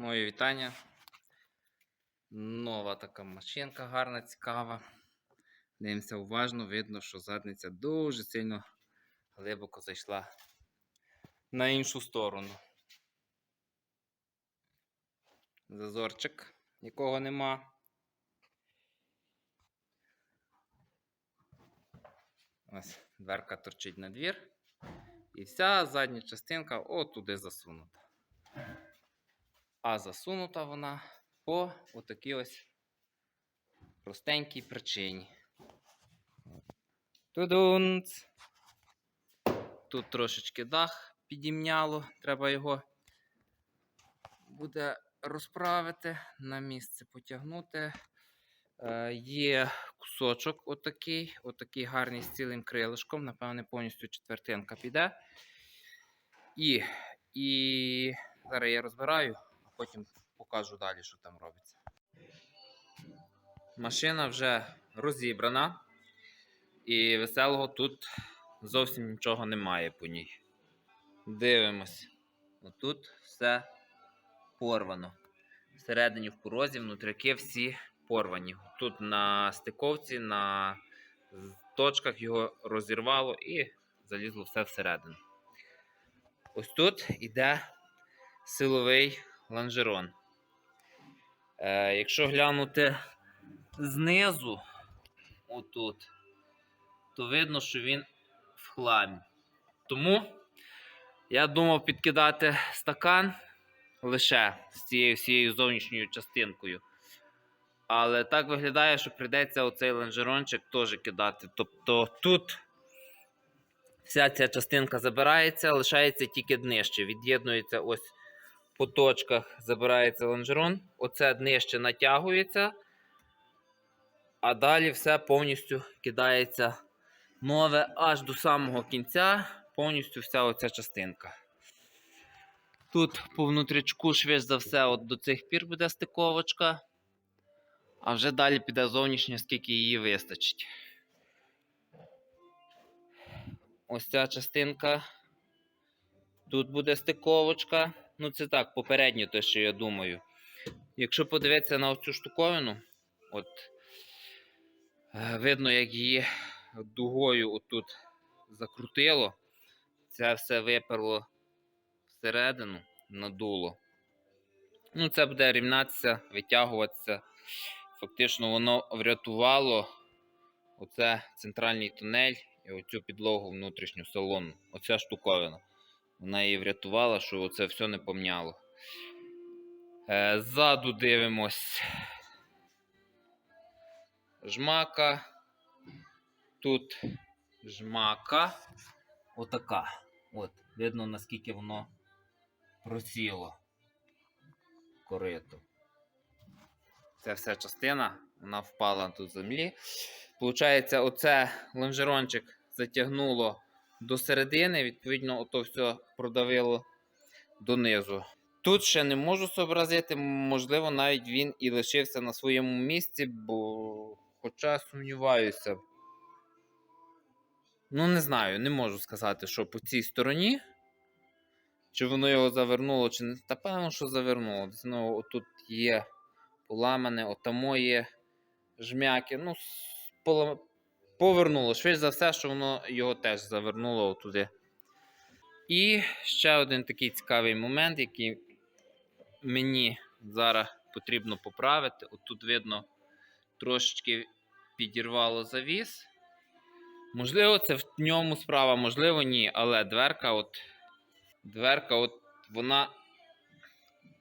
Моє вітання. Нова така машинка гарна, цікава. Дивимося уважно, видно, що задниця дуже сильно глибоко зайшла на іншу сторону. Зазорчик, якого нема. Ось дверка торчить на двір. І вся задня частинка отуди засунута. А засунута вона по отакій ось простенькій причині. Тудунц. Тут трошечки дах підімняло, треба його буде розправити, на місце потягнути. Е, є кусочок отакий, отакий гарний з цілим крилишком, напевне, повністю четвертинка піде. І, і зараз я розбираю, потім покажу далі, що там робиться. Машина вже розібрана, і веселого тут зовсім нічого немає по ній. Дивимось. Отут все порвано. Всередині в порозі внутряки всі порвані. Тут на стиковці, на точках його розірвало і залізло все всередину. Ось тут іде силовий лонжерон. Е, якщо глянути знизу, отут, то видно, що він в хламі. Тому я думав підкидати стакан лише з цією всією зовнішньою частинкою. Але так виглядає, що прийдеться оцей лонжерончик теж кидати. Тобто тут вся ця частинка забирається, лишається тільки днище. Від'єднується ось по точках, забирається лонжерон. Оце днище натягується, а далі все повністю кидається нове аж до самого кінця, повністю вся оця частинка. Тут по внутрічку, швидше за все, от до цих пір буде стиковочка, а вже далі піде зовнішня, скільки її вистачить. Ось ця частинка. Тут буде стиковочка. Ну, це так, попереднє те, що я думаю. Якщо подивитися на оцю штуковину, от е, видно, як її дугою отут закрутило, це все виперло всередину, надуло. Ну, це буде рівнятися, витягуватися. Фактично, воно врятувало оце центральний тунель і оцю підлогу внутрішню салону. Оця штуковина. Вона її врятувала, що це все не помняло. Е, ззаду дивимось. Жмака. Тут жмака. Отака. От, видно, наскільки воно просіло корито. Це вся частина, вона впала тут з землі. Получається, оце лонжерончик затягнуло до середини, відповідно, ото все продавило донизу. Тут ще не можу зобразити, можливо, навіть він і лишився на своєму місці, бо хоча сумніваюся. Ну, не знаю, не можу сказати, що по цій стороні. Чи воно його завернуло, чи не. Та певно, що завернуло. Воно отут є поламане, отамо є жмяки. Ну, повернуло. Швидше за все, що воно його теж завернуло отуди. І ще один такий цікавий момент, який мені зараз потрібно поправити. Отут видно, трошечки підірвало завіс. Можливо, це в ньому справа, можливо, ні. Але дверка, от, дверка, от вона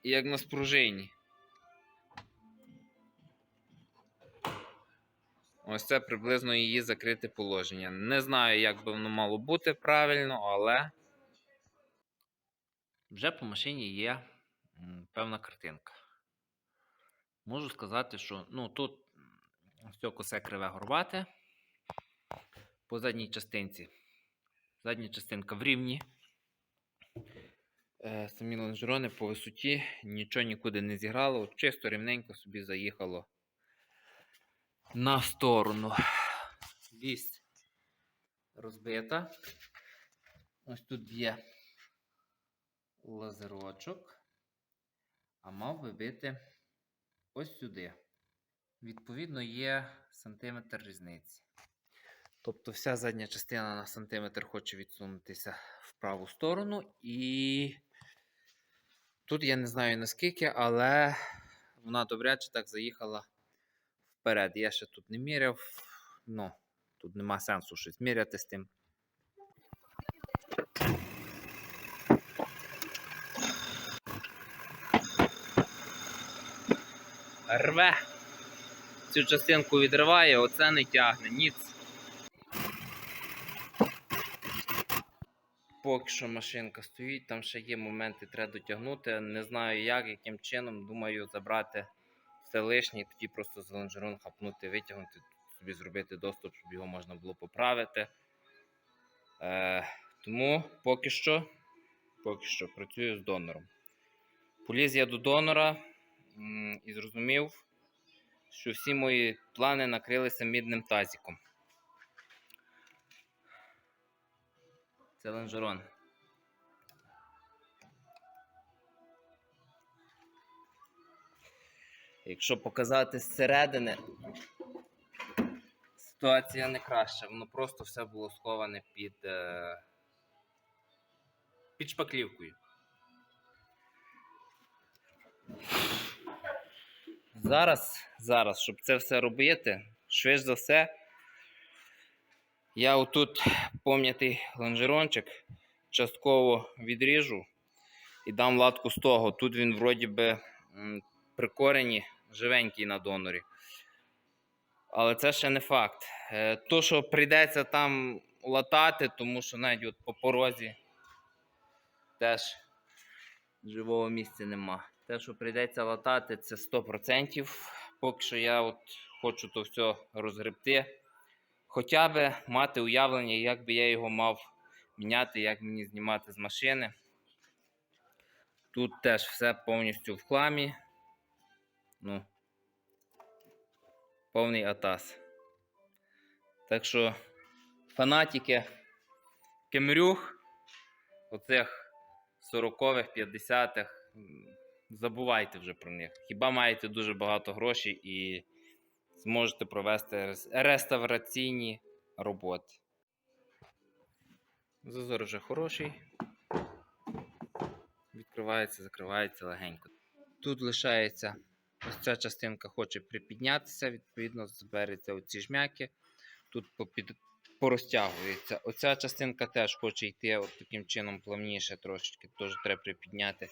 як на спружині. Ось це приблизно її закрите положення. Не знаю, як би воно мало бути правильно, але вже по машині є певна картинка. Можу сказати, що ну, тут все косе криве горбате. По задній частинці. Задня частинка в рівні. Е, самі лонжерони по висоті нічого нікуди не зіграло. Чисто рівненько собі заїхало на сторону. Вісь розбита. Ось тут є лазерочок. а мав би бити ось сюди. Відповідно, є сантиметр різниці. Тобто вся задня частина на сантиметр хоче відсунутися в праву сторону. І тут я не знаю наскільки, але вона добряче так заїхала вперед. Я ще тут не міряв. Ну, тут нема сенсу щось міряти з тим. Рве. Цю частинку відриває, оце не тягне, ніц. Поки що машинка стоїть, там ще є моменти, треба дотягнути. Не знаю як, яким чином. Думаю, забрати все лишнє, і тоді просто за лонжерон хапнути, витягнути, собі зробити доступ, щоб його можна було поправити. Е, тому поки що, поки що працюю з донором. Поліз я до донора м, і зрозумів, що всі мої плани накрилися мідним тазиком. Це лонжерон. Якщо показати зсередини, ситуація не краща. Воно просто все було сховане під, е... під шпаклівкою. Зараз, зараз, щоб це все робити, швидше за все, я отут пом'ятий лонжерончик частково відріжу і дам латку з того. Тут він вроді би м, при корені живенький на донорі. Але це ще не факт. Е, То, що прийдеться там латати, тому що навіть от по порозі теж живого місця нема. Те, що прийдеться латати, це 100%. Поки що я от хочу то все розгребти. Хоча б мати уявлення, як би я його мав міняти, як мені знімати з машини. Тут теж все повністю в хламі. Ну, повний атас. Так що фанатики кемрюх, оцих 40-х, 50-х, забувайте вже про них. Хіба маєте дуже багато грошей і зможете провести реставраційні роботи. Зазор вже хороший. Відкривається, закривається легенько. Тут лишається ось ця частинка хоче припіднятися, відповідно, збереться оці жмяки. Тут порозтягується. Оця частинка теж хоче йти от таким чином плавніше трошечки, теж треба припідняти.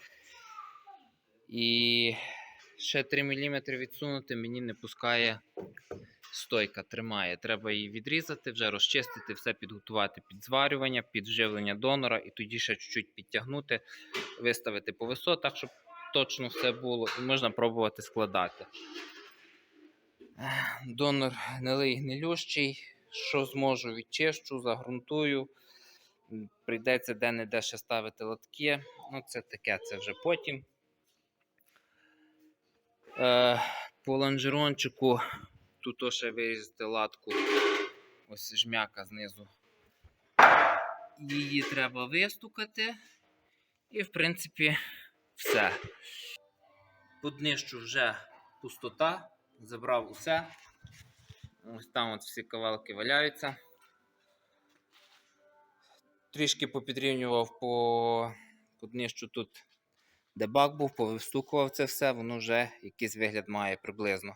І ще 3 мм відсунути мені не пускає стойка, тримає. Треба її відрізати, вже розчистити, все підготувати під зварювання, під вживлення донора, і тоді ще чуть-чуть підтягнути, виставити по висотах, щоб точно все було, і можна пробувати складати. Донор гнилий гнилющий. Що зможу, відчищу, загрунтую. Прийдеться де-не-де ще ставити лотки. Ну, це таке, це вже потім. Е, по лонжерончику тут ще вирізати латку. Ось жмяка знизу. Її треба вистукати. І, в принципі, все. Поднищу вже пустота. Забрав усе. Ось там от всі кавалки валяються. Трішки попідрівнював по поднищу тут, де бак був, повистукував це все, воно вже якийсь вигляд має приблизно.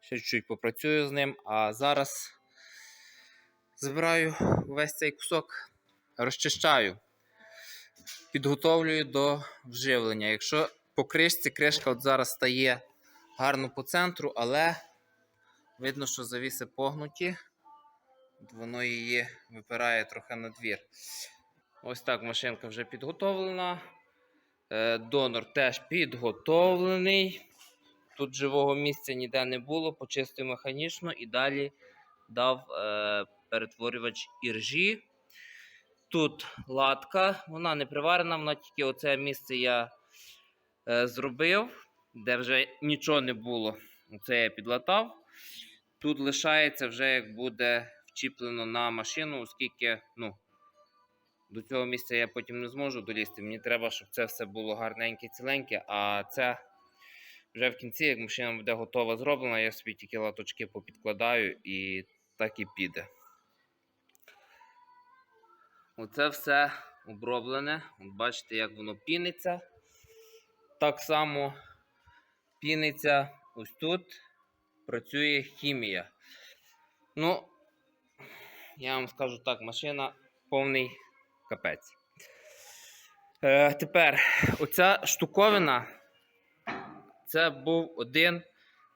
Ще чуть попрацюю з ним, а зараз забираю весь цей кусок, розчищаю, підготовлюю до вживлення. Якщо по кришці кришка от зараз стає гарно по центру, але видно, що завіси погнуті, воно її випирає трохи на двір. Ось так машинка вже підготовлена. Е, Донор теж підготовлений. Тут живого місця ніде не було, почистив механічно і далі дав е, перетворювач іржі. Тут латка, вона не приварена, вона тільки оце місце я е, зробив, де вже нічого не було. Оце я підлатав. Тут лишається вже як буде вчіплено на машину, оскільки ну, до цього місця я потім не зможу долізти. Мені треба, щоб це все було гарненьке, ціленьке, а це вже в кінці, як машина буде готова зроблена, я собі тільки латочки попідкладаю і так і піде. Оце все оброблене. От бачите, як воно піниться. Так само піниться ось тут. Працює хімія. Ну, я вам скажу так, машина повний капець. Е, тепер, оця штуковина це був один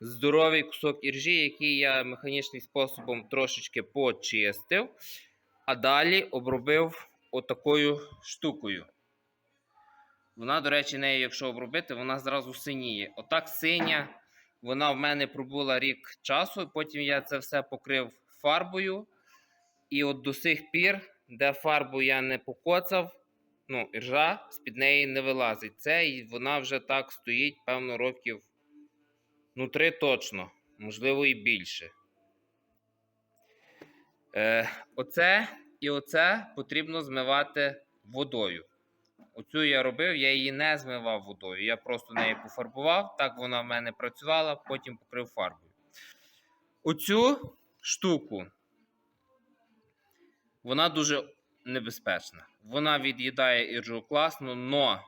здоровий кусок іржі, який я механічним способом трошечки почистив, а далі обробив отакою штукою. Вона, до речі, нею, якщо обробити, вона зразу синіє. Отак синя, вона в мене пробула рік часу, потім я це все покрив фарбою. І от до сих пір, де фарбу я не покоцав, ну, іржа з-під неї не вилазить. Це і вона вже так стоїть, певно, років ну, три точно, можливо, і більше. Е, оце і оце потрібно змивати водою. Оцю я робив, я її не змивав водою. Я просто нею пофарбував, так вона в мене працювала, потім покрив фарбою. Оцю штуку вона дуже небезпечна. Вона від'їдає іржу класно, но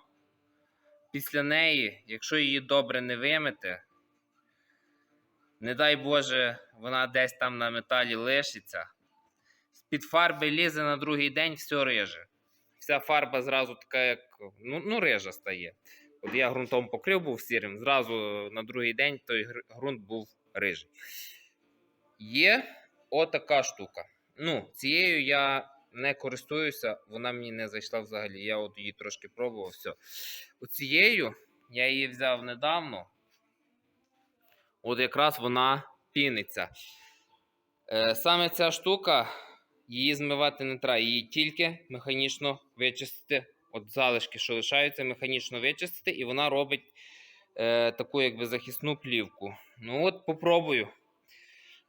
після неї, якщо її добре не вимити, не дай Боже, вона десь там на металі лишиться. З-під фарби лізе на другий день, все риже. Вся фарба зразу така, як ну, ну рижа стає. От я ґрунтом покрив був сірим, зразу на другий день той ґрунт був рижий. Є отака штука. Ну, цією я не користуюся, вона мені не зайшла взагалі. Я от її трошки пробував. Все. Оцією я її взяв недавно. От якраз вона піниться. Е, саме ця штука, її змивати не треба, її тільки механічно вичистити. От залишки, що лишаються, механічно вичистити, і вона робить е, таку якби захисну плівку. Ну от попробую.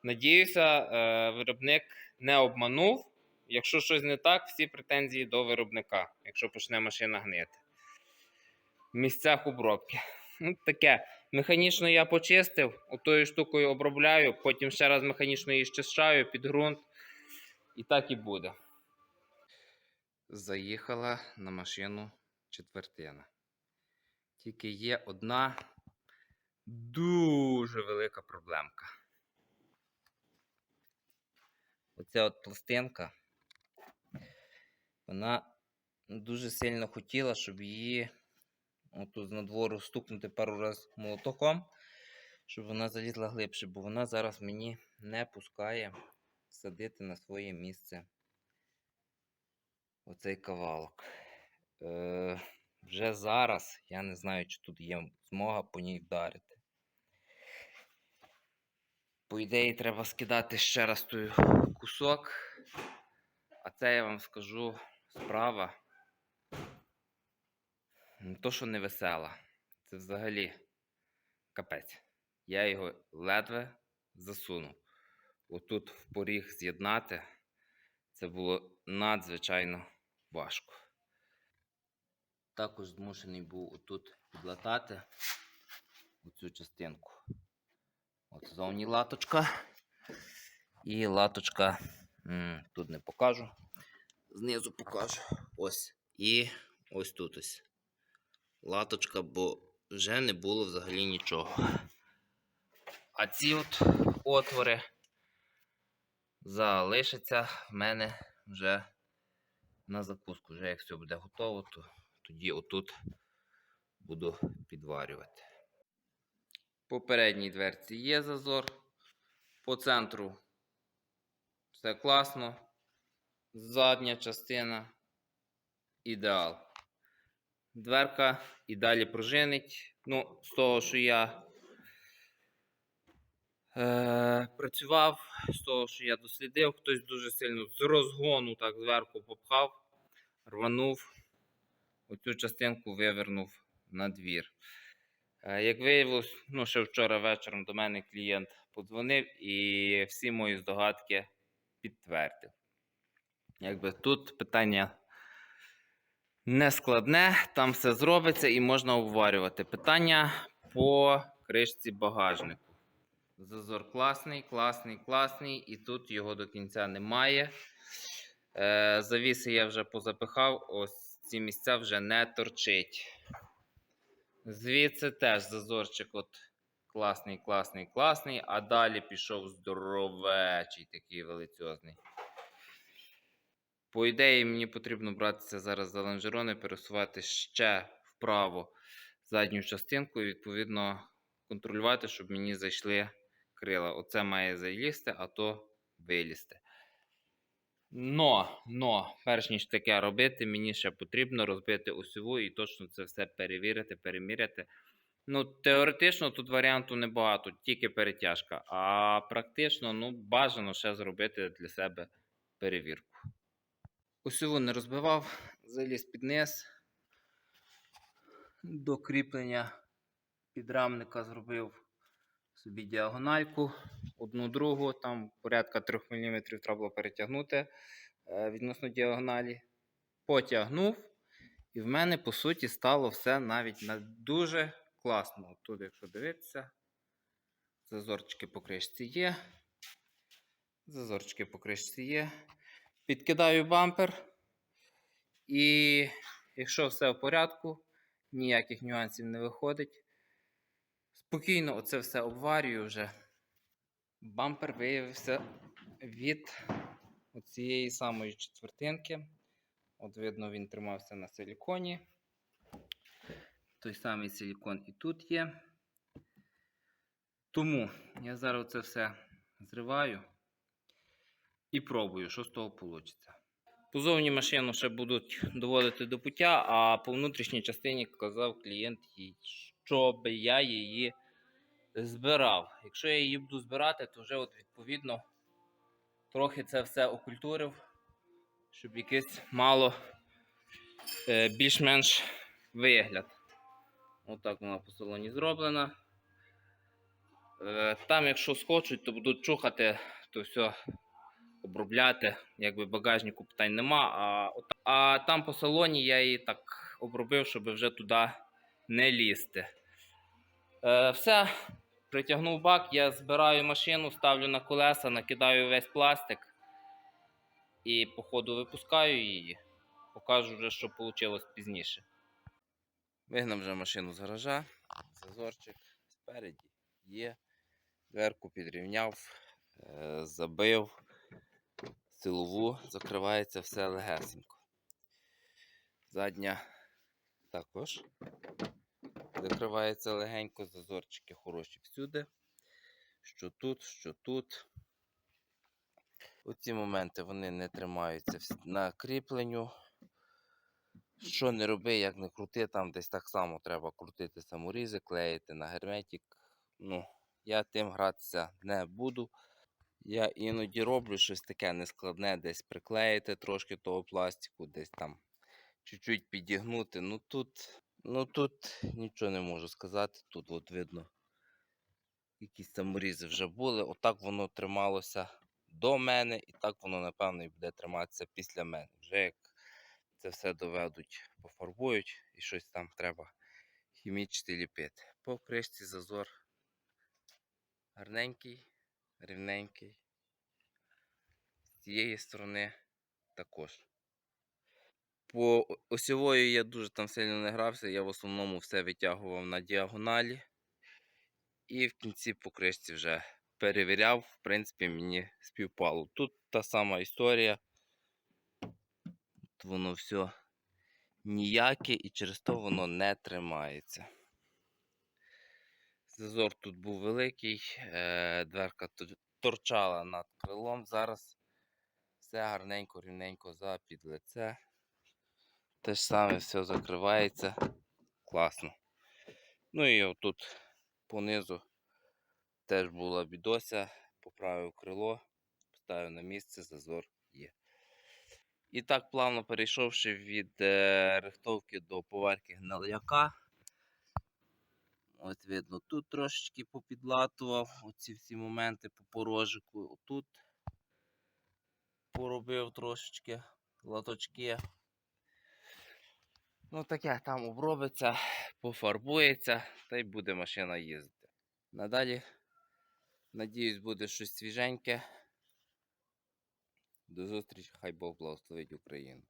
Надіюся, е, виробник не обманув. Якщо щось не так, всі претензії до виробника, якщо почне машина гнити. В місцях обробки. Ну, таке. Механічно я почистив, отою штукою обробляю, потім ще раз механічно її щищаю під ґрунт. І так і буде. Заїхала на машину четвертина. Тільки є одна дуже велика проблемка. Оця от пластинка, вона дуже сильно хотіла, щоб її отут з надвору стукнути пару разів молотоком, щоб вона залізла глибше, бо вона зараз мені не пускає садити на своє місце оцей кавалок. Е, вже зараз я не знаю, чи тут є змога по ній вдарити. По ідеї, треба скидати ще раз той кусок. А це я вам скажу справа. Не то, що не весела. Це взагалі капець. Я його ледве засунув. Отут в поріг з'єднати. Це було надзвичайно важко. Також змушений був отут підлатати оцю частинку. От зовні латочка. І латочка м, тут не покажу. Знизу покажу. Ось. І ось тут ось. Латочка, бо вже не було взагалі нічого. А ці от отвори залишаться в мене вже на закуску. Вже як все буде готово, то тоді отут буду підварювати. По передній дверці є зазор. По центру все класно. Задня частина ідеал. Дверка і далі пружинить. Ну, з того, що я е, працював, з того, що я дослідив, хтось дуже сильно з розгону так зверху попхав, рванув, оцю частинку вивернув на двір. Е, Як виявилось, ну, ще вчора вечором до мене клієнт подзвонив і всі мої здогадки підтвердив. Якби тут питання не складне, там все зробиться і можна обварювати. Питання по кришці багажнику. Зазор класний, класний, класний, і тут його до кінця немає. Е, завіси я вже позапихав, ось ці місця вже не торчить. Звідси теж зазорчик от класний, класний, класний, а далі пішов здоровечий, такий величезний. По ідеї, мені потрібно братися зараз за лонжерони, пересувати ще вправо задню частинку і відповідно контролювати, щоб мені зайшли крила. Оце має залізти, а то вилізти. Но, но, перш ніж таке робити, мені ще потрібно розбити осьову і точно це все перевірити, переміряти. Ну, теоретично тут варіанту небагато, тільки перетяжка. А практично, ну, бажано ще зробити для себе перевірку. Осьову не розбивав, заліз під низ. До кріплення підрамника зробив собі діагональку, одну другу, там порядка 3 мм треба було перетягнути е, відносно діагоналі. Потягнув, і в мене, по суті, стало все навіть на дуже класно. Тут, якщо дивитися, зазорчики по кришці є. Зазорчики по кришці є. Підкидаю бампер. І якщо все в порядку, ніяких нюансів не виходить. Спокійно оце все обварюю вже. Бампер виявився від цієї самої четвертинки. От видно, він тримався на силіконі. Той самий силікон і тут є. Тому я зараз це все зриваю і пробую, що з того вийде. Позовні машину ще будуть доводити до пуття, а по внутрішній частині казав клієнт, їй, щоб я її збирав. Якщо я її буду збирати, то вже от відповідно трохи це все окультурив, щоб якийсь мало е, більш-менш вигляд. Отак вона по салоні зроблена. Е, Там, якщо схочуть, то будуть чухати, то все обробляти. Якби багажнику питань нема. А, а там по салоні я її так обробив, щоб вже туди не лізти. Е, все, притягнув бак, я збираю машину, ставлю на колеса, накидаю весь пластик і по ходу випускаю її. Покажу вже, що вийшло пізніше. Вигнав вже машину з гаража, зазорчик спереді є. Дверку підрівняв, е, забив, силову, закривається все легесенько. Задня також закривається легенько, зазорчики хороші всюди. Що тут, що тут. Оці моменти вони не тримаються на кріпленню. Що не роби, як не крути, там десь так само треба крутити саморізи, клеїти на герметик. Ну, я тим гратися не буду. Я іноді роблю щось таке нескладне, десь приклеїти трошки того пластику, десь там чуть-чуть підігнути. Ну тут, ну тут нічого не можу сказати. Тут от видно, якісь саморізи вже були. Отак воно трималося до мене, і так воно, напевно, і буде триматися після мене. Вже як це все доведуть, пофарбують і щось там треба хімічити, ліпити. По кришці зазор гарненький, рівненький. З цієї сторони також. По осьовою я дуже там сильно не грався, я в основному все витягував на діагоналі. І в кінці по кришці вже перевіряв, в принципі, мені співпало. Тут та сама історія. От воно все ніяке і через то воно не тримається. Зазор тут був великий, е, дверка торчала над крилом. Зараз все гарненько, рівненько за під лице. Те ж саме все закривається. Класно. Ну і отут понизу теж була бідося, поправив крило, поставив на місце, зазор є. І так, плавно перейшовши від е, рихтовки до поверхи гнилляка. От видно, тут трошечки попідлатував оці всі моменти по порожику. Тут поробив трошечки латочки. Ну таке там обробиться, пофарбується, та й буде машина їздити. Надалі, надіюсь, буде щось свіженьке. До зустрічі, хай Бог благословить Україну.